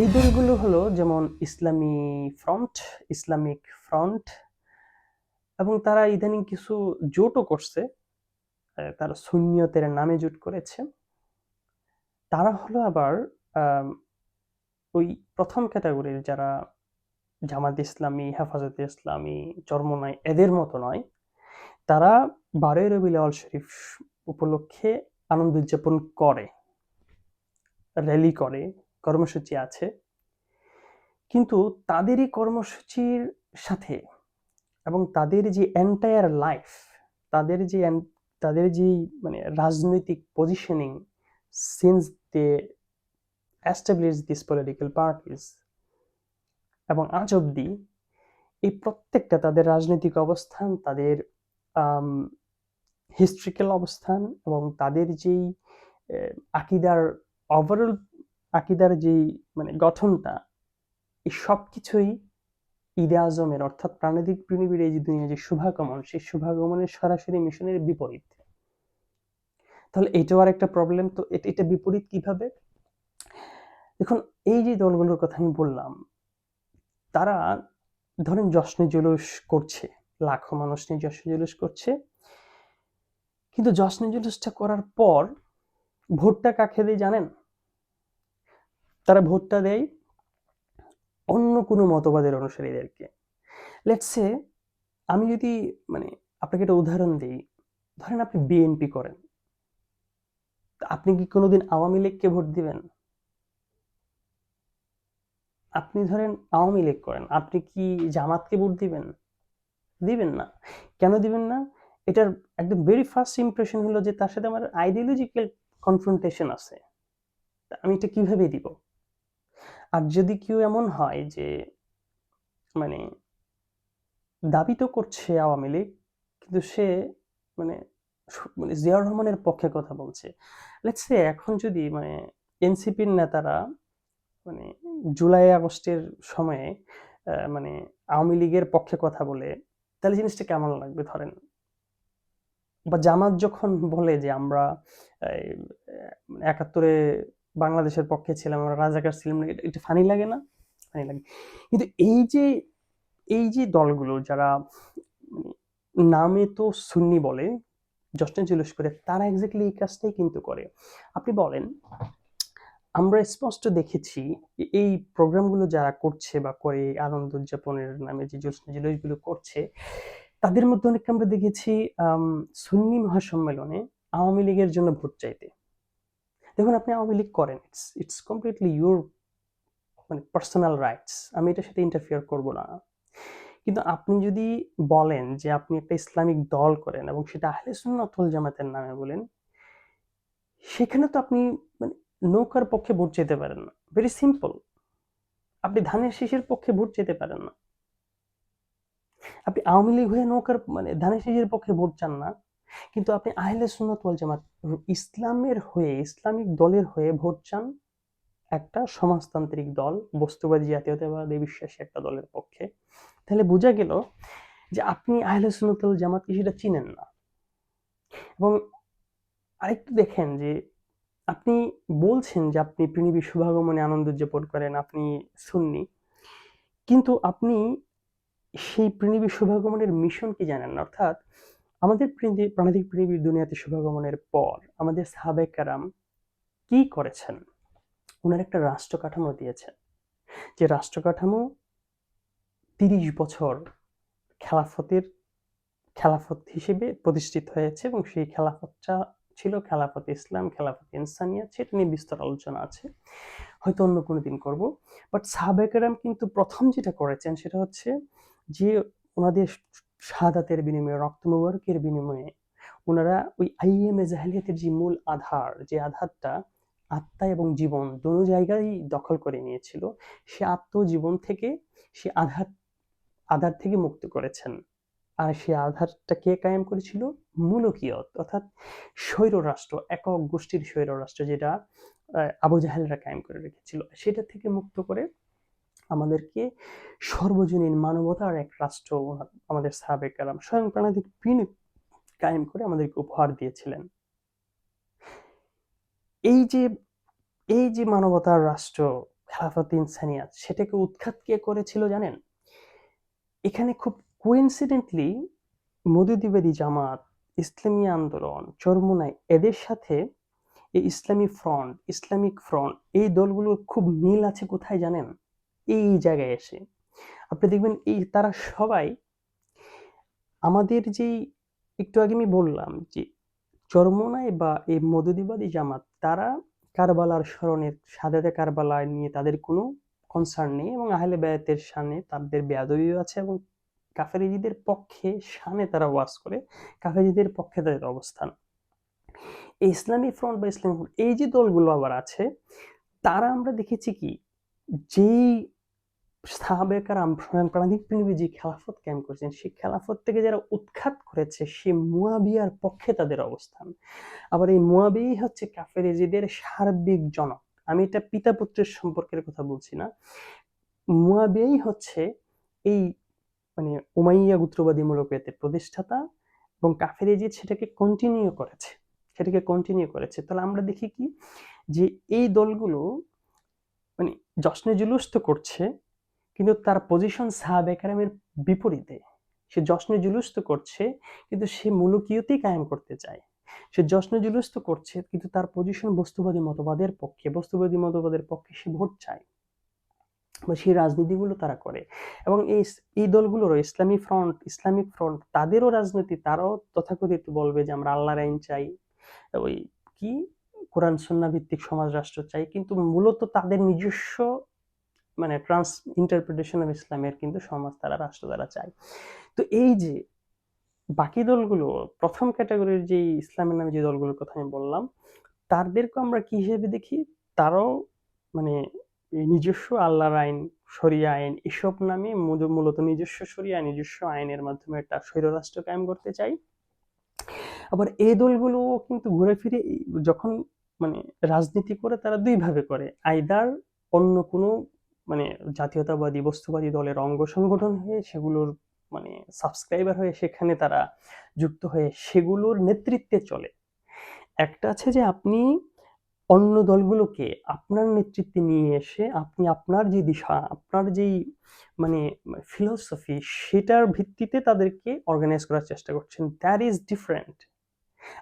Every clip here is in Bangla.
এই দলগুলো হলো যেমন ইসলামী ফ্রন্ট, ইসলামিক ফ্রন্ট এবং তারা ইদানিং কিছু জোটও করছে। তারা সুন্নিয়তের নামে জোট করেছে। তারা হলো আবার ওই প্রথম ক্যাটাগরির যারা জামাত ইসলামী, হেফাজতে ইসলামী, চরমোনাই এদের মতো নয়। তারা ১২ই রবিউল আউয়াল শরীফ উপলক্ষে আনন্দ উদযাপন করে। র‍্যালি করে, কর্মসূচি আছে। কিন্তু তাদেরই কর্মসূচির সাথে এবং তাদের যে এন্টায়ার লাইফ, তাদের যে তাদের যেই মানে রাজনৈতিক positioning since they establish this political parties এবং আজ অব্দি এই প্রত্যেকটা তাদের রাজনৈতিক অবস্থান, তাদের হিস্ট্রিক্যাল অবস্থান এবং তাদের যেই আকিদার ওভারঅল আকিদার যেই মানে গঠনটা, এই সবকিছুই ঈদে আজমের অর্থাৎ প্রাণাধিক পৃথিবীর এই যে দুনিয়ার যে শুভাগমন, সেই শুভাগমনের সরাসরি মিশনের বিপরীত। তাহলে এটাও আরেকটা প্রবলেম। তো এটা এটা বিপরীত কীভাবে? দেখুন এই যে দলগুলোর কথা আমি বললাম, তারা ধরেন জশ্নে জুলুস করছে। লাখো মানুষ নিয়ে জশ্নে জুলুস করছে। কিন্তু জশ্নে জুলুসটা করার পর ভোটটা কাকে দিয়ে জানেন? তারা ভোটটা দেয় অন্য কোনো মতবাদের অনুসারীদেরকে। লেটস আমি যদি মানে আপনাকে একটা উদাহরণ দিই ধরেন আপনি বিএনপি করেন। আপনি কি কোনোদিন আওয়ামী লীগকে ভোট দিবেন? আপনি ধরেন আওয়ামী লীগ করেন। আপনি কি জামাতকে ভোট দিবেন? দিবেন না। কেন দিবেন না? এটার একদম ভেরি ফার্স্ট ইমপ্রেশন হলো যে তার সাথে আমার আইডিওলজিক্যাল কনফ্রন্টেশন আছে। আমি এটা কীভাবে দিব? আর যদি কেউ এমন হয় যে মানে দাবি তো করছে আওয়ামী লীগ, কিন্তু সে মানে মানে জিয়াউর রহমানের পক্ষে কথা বলছে। লেটস সে এখন যদি মানে এনসিপির নেতারা মানে জুলাই আগস্টের সময়ে মানে আওয়ামী লীগের পক্ষে কথা বলে, তাহলে জিনিসটা কেমন লাগবে ধরেন? বা জামাত যখন বলে যে আমরা এই ৭১ এ বাংলাদেশের পক্ষে ছিলাম, আমরা রাজাকার ছিলাম না। এটা ফানি লাগে না? ফানি লাগে। কিন্তু এই যে এই যে দলগুলো যারা মানে নামে তো সুন্নি বলে, জশ্নে জুলুস করে, তারা এক্সাক্টলি এই কাজটাই কিন্তু করে। আপনি বলেন, আমরা স্পষ্ট দেখেছি এই প্রোগ্রামগুলো যারা করছে বা করে আনন্দ উদযাপনের নামে যে জশ্নে জুলুসগুলো করছে, তাদের মধ্যে অনেককে আমরা দেখেছি সুন্নি মহাসম্মেলনে আওয়ামী লীগের জন্য ভোট চাইতে। দেখুন আপনি আওয়ামী লীগ করেন। ইটস ইটস কমপ্লিটলি ইউর মানে পার্সোনাল রাইটস। আমি এটার সাথে ইন্টারফেয়ার করব না। কিন্তু আপনি যদি বলেন যে আপনি একটা ইসলামিক দল করেন এবং সেটা আহলে সুন্নাত ওয়াল জামাতের নামে বলেন, সেখানে তো আপনি মানে নৌকার পক্ষে ভোট চাইতে পারেন না। Very simple. আপনি ধানের শীষের পক্ষে ভোট চাইতে পারেন না। আপনি আওয়ামী লীগ হয়ে নৌকার মানে ধানের শীষের পক্ষে ভোট চান না। কিন্তু আপনি আহলে সুন্নাত ওয়াল জামাত ইসলামের হয়ে, ইসলামিক দলের হয়ে ভোট চান একটা সমাজতান্ত্রিক দল, বস্তুবাদী জাতীয়তাবাদে বিশ্বাসী একটা দলের পক্ষে। তাহলে বোঝা গেল যে আপনি আহলে সুন্নাত ওয়াল জামাতকে সেটা চিনেন না। এবং আরেকটু দেখেন যে আপনি বলছেন যে আপনি পৃথিবীর শুভাগমনে আনন্দ উদযাপন করেন, আপনি সুন্নি। কিন্তু আপনি সেই পৃথিবীর শুভাগমনের মিশন কি জানেন। অর্থাৎ আমাদের প্রাণাধিক পৃথিবীর দুনিয়াতে শুভাগমনের পর আমাদের সাহাবায়ে কেরাম কি করেছেন? ওনার একটা রাষ্ট্র কাঠামো দিয়েছেন। যে রাষ্ট্র কাঠামো ৩০ বছর খেলাফতের খেলাফত হিসেবে প্রতিষ্ঠিত হয়েছে এবং সেই খেলাফতটা ছিল খেলাফত ইসলাম, খেলাফতে ইনসানিয়াত সেটা নিয়ে বিস্তর আলোচনা আছে। হয়তো অন্য কোনো দিন করব। বাট সাহাবায়ে কেরাম কিন্তু প্রথম যেটা করেছেন সেটা হচ্ছে যে উনাদের শাহাদাতের বিনিময়ে, রক্ত মোবারকের বিনিময়ে উনারা ওই আইএমএ জাহেলিয়াতের যে মূল আধার, যে আধারটা আত্মা এবং জীবন দোনো জায়গায় দখল করে নিয়েছিল, সে আত্ম জীবন থেকে সে আধার আধার থেকে মুক্ত করেছেন। আর সে আধারটা কে কায়েম করেছিল? মুলুকিয়ত অর্থাৎ স্বৈররাষ্ট্র, একক গোষ্ঠীর স্বৈররাষ্ট্র যেটা আ আবু জাহেলরা কায়েম করে রেখেছিল। সেটা থেকে মুক্ত করে আমাদেরকে সর্বজনীন মানবতার এক রাষ্ট্র আমাদের সাহাবায়ে কেরাম স্বয়ং প্রাণাধিক তিনি কায়েম করে আমাদেরকে উপহার দিয়েছিলেন। এই যে এই যে মানবতার রাষ্ট্র, খেলাফত ইনসানিয়াত সেটাকে উৎখাত কে করেছিল জানেন এখানে খুব কোইন্সিডেন্টলি মধুদিবাদী জামাত ইসলামী আন্দোলন চরমুনাই এদের সাথে এই ইসলামী ফ্রন্ট ইসলামিক ফ্রন্ট এই দলগুলোর খুব মিল আছে কোথায় জানেন এই জায়গায় এসে। আপনি দেখবেন এই তারা সবাই আমাদের যেই একটু আগে আমি বললাম যে চরমোনাই বা এই মধুদিবাদী জামাত, তারা কারবালার স্মরণের সাদাতে কারবালায় নিয়ে তাদের কোনো কনসার্ন নেই এবং আহলে বেয়াতের সামনে তাদের বেয়াদবিও আছে এবং কাফেরিজিদের পক্ষে শানে তারা ওয়াজ করে কাফেরিজিদের পক্ষে তাদের অবস্থান। ইসলামী ফ্রন্ট বা ইসলামী ফ্রন্ট এই যে দলগুলো আবার আছে, তারা আমরা দেখেছি কি, যেই সাহাবেকার প্রাণিক প্রেমী যে খেলাফত ক্যাম্প করেছেন, সেই খেলাফত থেকে যারা উৎখাত করেছে সে মুয়াবিয়ার পক্ষে তাদের অবস্থান। আবার এই মুয়াবিয়াই হচ্ছে কাফেরেজিদের সার্বিক জনক। আমি এটা পিতা পুত্রের সম্পর্কের কথা বলছি না। মুয়াবিয়াই হচ্ছে এই মানে উমাইয়া গুত্রবাদী মূলক এতে প্রতিষ্ঠাতা এবং কাফেরেজিদ সেটাকে কন্টিনিউ করেছে। সেটাকে কন্টিনিউ করেছে। তাহলে আমরা দেখি কি? যে এই দলগুলো মানে জশ্নে জুলুস তো করছে কিন্তু তার পজিশন সাহাবেকারামের বিপরীতে। সে জশ্নে জুলুস তো করছে, কিন্তু সে মুলুকিয়তেই কায়েম করতে চায়। সে যশ্ন জুলুস তো করছে, কিন্তু তার পজিশন বস্তুবাদী মতবাদের পক্ষে, বস্তুবাদী মতবাদের পক্ষে সে ভোট চায়। বা সেই রাজনীতিগুলো তারা করে। এবং এই এই দলগুলোরও, ইসলামী ফ্রন্ট ইসলামিক ফ্রন্ট, তাদেরও রাজনীতি, তারাও তথাকথিত বলবে যে আমরা আল্লাহর আইন চাই, ওই কি? কোরআন সন্না ভিত্তিক সমাজ রাষ্ট্র চাই। কিন্তু মূলত তাদের নিজস্ব মানে ট্রান্স ইন্টারপ্রিটেশন অফ ইসলামের কিন্তু সমাজ তারা, রাষ্ট্র দ্বারা চায়। তো এই যে বাকি দলগুলো, প্রথম ক্যাটাগরির যে ইসলামের নামে যে দলগুলোর কথা আমি বললাম তাদেরকে আমরা কি হিসেবে দেখি? তারাও মানে নিজস্ব আল্লাহর আইন, শরিয়া আইন এসব নামে মূলত নিজস্ব শরিয়া, নিজস্ব আইনের মাধ্যমে একটা স্বৈররাষ্ট্র কায়েম করতে চাই আবার এই দলগুলো কিন্তু ঘুরে ফিরে যখন মানে রাজনীতি করে তারা দুইভাবে করে। আইদার অন্য কোনো মানে জাতীয়তাবাদী, বস্তুবাদী দলের অঙ্গ সংগঠন হয়ে সেগুলোর মানে সাবস্ক্রাইবার হয়ে সেখানে তারা যুক্ত হয়ে সেগুলোর নেতৃত্বে চলে। একটা আছে যে আপনি অন্য দলগুলোকে আপনার নেতৃত্বে নিয়ে এসে আপনি আপনার যে দিশা, আপনার যেই মানে ফিলসফি সেটার ভিত্তিতে তাদেরকে অর্গানাইজ করার চেষ্টা করছেন। দ্যাট ইজ ডিফারেন্ট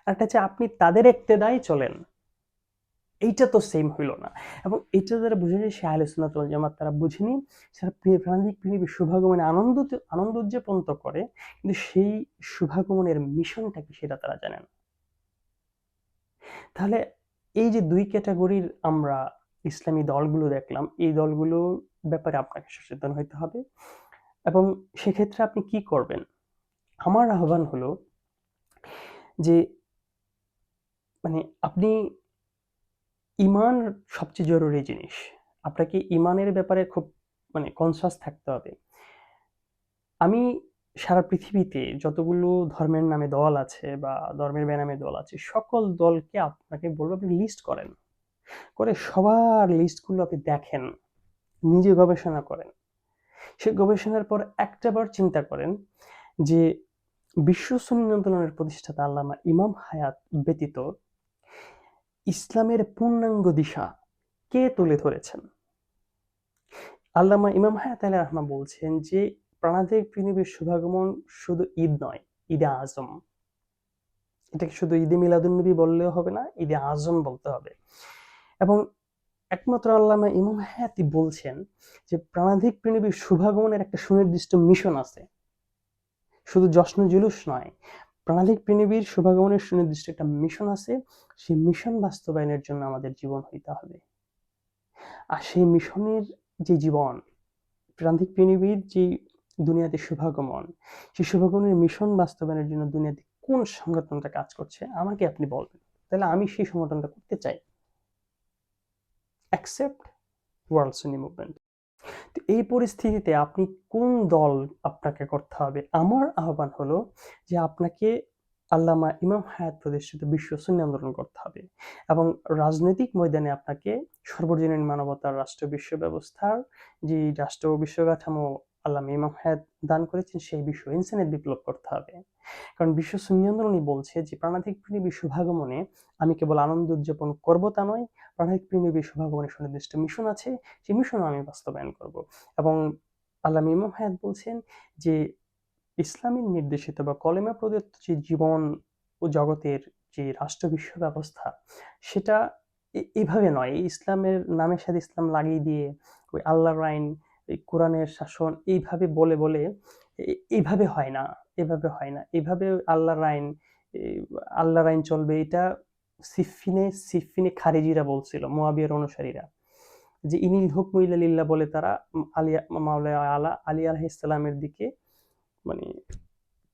একটা হচ্ছে আপনি তাদের একতেদায় চলেন। এইটা তো সেম হইল না। এবং এটা যারা বুঝে যায় সে আলোচনা জামাত তারা বুঝেনি সেটা প্রাণিক পৃথিবীর শুভাগমনে আনন্দ আনন্দ উদযাপন তো করে, কিন্তু সেই শুভাগমনের মিশনটা কি সেটা তারা জানেন তাহলে এই যে দুই ক্যাটাগরির আমরা ইসলামী দলগুলো দেখলাম, এই দলগুলোর ব্যাপারে আপনাকে সচেতন হইতে হবে। এবং সেক্ষেত্রে আপনি কি করবেন? আমার আহ্বান হলো যে মানে আপনি ইমান সবচেয়ে জরুরি জিনিস। আপনাকে ইমানের ব্যাপারে খুব মানে কনসাস থাকতে হবে। আমি সারা পৃথিবীতে যতগুলো ধর্মের নামে দল আছে বা ধর্মের বেনামে দল আছে, সকল দলকে আপনাকে বলব আপনি লিস্ট করেন। করে সবার লিস্টগুলো আপনি দেখেন। নিজে গবেষণা করেন। সে গবেষণার পর একটা বার চিন্তা করেন যে, বিশ্ব সুন্নি আন্দোলনের প্রতিষ্ঠাতা আল্লামা ইমাম হায়াত ব্যতীত ইসলামের পূর্ণাঙ্গ দিশা কে তুলে ধরেছেন? আল্লামা ইমাম হায়াত আলী রহমা বলছেন যে, প্রাণাধিক পৃথিবীর শুভাগমন শুধু ঈদ নয়, ঈদে আজম। এটাকে শুধু ঈদে মিলাদুন্নবী বললেও হবে না, ঈদে আজম বলতে হবে। এবং একমাত্র আল্লামা ইমাম হায়াতি বলছেন যে, প্রাণাধিক পৃথিবীর শুভাগমনের একটা সুনির্দিষ্ট মিশন আছে। শুধু জশ্ন জুলুস নয় প্রাণাধিক পৃথিবীর শুভাগমনের সুনির্দিষ্ট একটা মিশন আছে, সেই মিশন বাস্তবায়নের জন্য আমাদের জীবন হইতে হবে। আর সেই মিশনের যে জীবন প্রান্তিক পৃথিবীর যে দুনিয়াতে শুভাগমন, সেই শুভাগমনের মিশন বাস্তবায়নের জন্য দুনিয়াতে কোন সংগঠনটা কাজ করছে, আমাকে আপনি বলবেন। তাহলে আমি সেই সংগঠনটা করতে চাই। অ্যাকসেপ্ট ওয়ার্ল্ড সুনি মুভমেন্ট তো এই পরিস্থিতিতে আপনি কোন দল আপনাকে করতে হবে? আমার আহ্বান হলো যে আপনাকে আল্লামা ইমাম হায়াত প্রতিষ্ঠিত বিশ্ব সৈন্য আন্দোলন করতে হবে এবং রাজনৈতিক ময়দানে আপনাকে সর্বজনীন মানবতার রাষ্ট্র বিশ্ব ব্যবস্থার যে রাষ্ট্র বিশ্বকাঠামো আল্লাহ ইমাম হায়াত দান করেছেন, সেই বিশ্ব ইনসানের বিপ্লব করতে হবে। কারণ বিশ্ব সুন্নি আন্দোলনই বলছে যে, প্রাণাধিক প্রিয় বিশ্বভাগমনে আমি কেবল আনন্দ উদযাপন করব তা নয়, প্রাণাধিক প্রিয় বিশ্বভাগমনে সুনির্দিষ্ট মিশন আছে, সেই মিশনও আমি বাস্তবায়ন করব। এবং আল্লাহ ইমাম হায়াত বলছেন যে ইসলামের নির্দেশিত বা কলেমা প্রদত্ত যে জীবন ও জগতের যে রাষ্ট্র বিশ্ব ব্যবস্থা সেটা এভাবে নয়। ইসলামের নামের সাথে ইসলাম লাগিয়ে দিয়ে ওই আল্লাহর আইন এই কোরআনের শাসন এইভাবে বলে বলে এইভাবে হয় না, এভাবে হয় না। এভাবে আল্লাহর আইন আল্লাহর আইন চলবে। এটা সিফিনে সিফিনে খারেজিরা বলছিল, মোয়াবিয়ার অনুসারীরা। যে ইনিল হুকম ইল্লালিল্লাহ বলে তারা আলিয়া মাওলানা আলা, আলী আলাহ ইসলামের দিকে মানে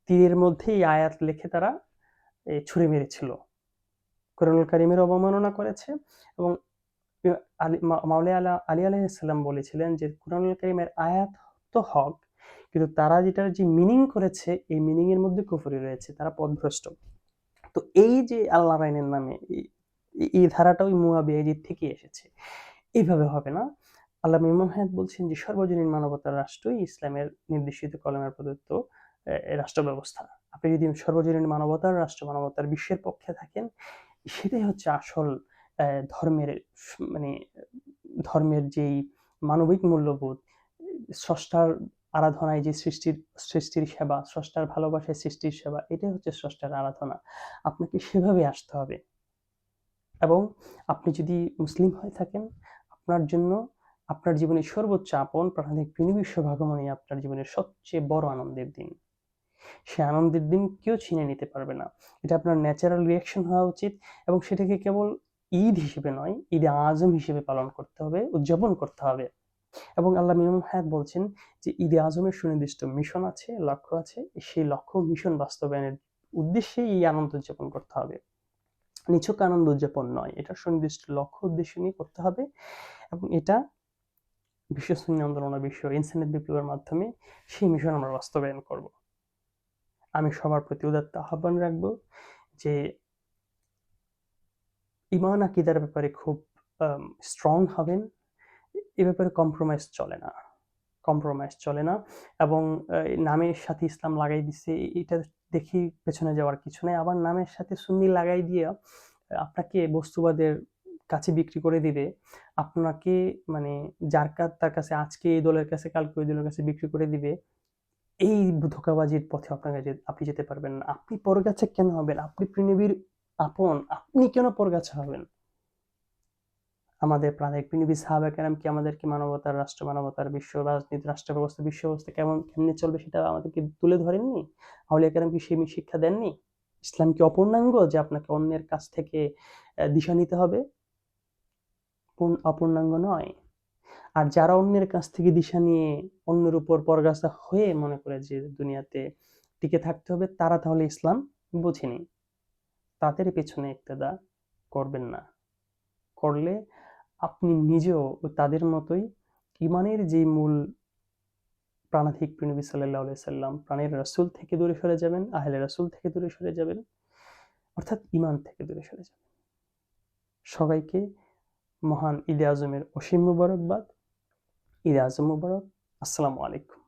তীরের মধ্যে এই আয়াত লেখে তারা ছুঁড়ে মেরেছিল। কোরআনুল কারিমের অবমাননা করেছে এবং আলী, মা- মাওলানা আলা, আলী বলেছিলেন যে, কোরআনুল কারিমের আয়াত তো হক, কিন্তু তারা যেটার যে মিনিং করেছে, এই মিনিং এর মধ্যে কুফরি রয়েছে, তারা পথভ্রষ্ট। তো এই যে আল্লাহ রাইনের নামে, এই- ধারাটা ওই মুয়াবিয়াজিদ থেকে এসেছে। এইভাবে হবে না। আল্লাহ ইমাম হায়াত বলছেন যে, সর্বজনীন মানবতার রাষ্ট্রই ইসলামের নির্দেশিত কলমের প্রদত্ত রাষ্ট্র ব্যবস্থা আপনি যদি সর্বজনীন মানবতার, রাষ্ট্র মানবতার বিশ্বের পক্ষে থাকেন, সেটাই হচ্ছে আসল ধর্মের মানে ধর্মের যেই মানবিক মূল্যবোধ, স্রষ্টার আরাধনায় যে সৃষ্টির সৃষ্টির সেবা, স্রষ্টার ভালোবাসায় সৃষ্টির সেবা, এটাই হচ্ছে স্রষ্টার আরাধনা। আপনাকে সেভাবে আসতে হবে। এবং আপনি যদি মুসলিম হয়ে থাকেন, আপনার জন্য আপনার জীবনের সর্বোচ্চ আপন প্রাণিক বিনিবিশ্ব ভাগমনী আপনার জীবনের সবচেয়ে বড় আনন্দের দিন। সে আনন্দের দিন কেউ ছিনে নিতে পারবে না। এটা আপনার ন্যাচারাল রিয়াকশন হওয়া উচিত এবং সেটাকে কেবল ঈদ হিসেবে নয় ঈদে আজম হিসেবে পালন করতে হবে, উদযাপন করতে হবে। এবং আল্লাহ মিনিমাম হায়াত বলছেন যে ঈদে আজমের সুনির্দিষ্ট মিশন আছে, লক্ষ্য আছে, সেই লক্ষ্য মিশন বাস্তবায়নের উদ্দেশ্যে এই আনন্দ উদযাপন করতে হবে। নিছক আনন্দ উদযাপন নয়, এটা সুনির্দিষ্ট লক্ষ্য উদ্দেশ্য নিয়ে করতে হবে এবং এটা বিশ্ব সুন্নি আন্দোলন বিশ্ব ইনসানিয়ত বিপ্লবের মাধ্যমে সেই মিশন আমরা বাস্তবায়ন করব। আমি সবার প্রতি উদাত্ত আহ্বান রাখব যে ইমান আকিদার ব্যাপারে খুব স্ট্রং হবেন। এ ব্যাপারে কম্প্রোমাইজ চলে না। কম্প্রোমাইজ চলে না এবং নামের সাথে ইসলাম লাগাই দিছে, এটা দেখি পেছনে যাওয়ার কিছু নেই। আবার নামের সাথে সুন্নি লাগাই দিয়ে আপনাকে বস্তুবাদের কাছে বিক্রি করে দিবে। আপনাকে মানে যার কাজ তার কাছে আজকে এই দলের কাছে, কালকে ওই দলের কাছে বিক্রি করে দিবে। এই ধোকাবাজির পথে আপনাকে আপনি যেতে পারবেন আপনি পরগাছা কেন হবেন? আপনি পৃথিবীর আপন, আপনি কেন পরগাছা হবেন? আমাদের প্রাণিক পৃথিবী সাহাবা কেরাম কি আমাদেরকে মানবতার রাষ্ট্র, মানবতার বিশ্ব, রাজনীতি, রাষ্ট্র ব্যবস্থা, বিশ্ব ব্যবস্থা কেমন, কেমনে চলবে সেটা আমাদেরকে তুলে ধরেননি? আউলিয়া কেরাম কি সেই শিক্ষা দেননি? ইসলাম কি অপূর্ণাঙ্গ যে আপনাকে অন্যের কাছ থেকে দিশা নিতে হবে? পূর্ণ- অপূর্ণাঙ্গ নয়। আর যারা অন্যের কাছ থেকে দিশা নিয়ে অন্যের উপর পরগাছা হয়ে মনে করে যে দুনিয়াতে টিকে থাকতে হবে, তারা তাহলে ইসলাম বোঝেনি। তাদের পেছনে ইক্তেদা করবেন না। করলে আপনি নিজেও তাদের মতোই ইমানের যে মূল প্রাণাধিক নবী সাল্লাহ সাল্লাম, প্রাণের রাসূল থেকে দূরে সরে যাবেন, আহলে রাসূল থেকে দূরে সরে যাবেন, অর্থাৎ ইমান থেকে দূরে সরে যাবেন। সবাইকে মহান ঈদে আজমের অসীম মুবারকবাদ। ঈদে আজম মুবারক। আসসালামু আলাইকুম।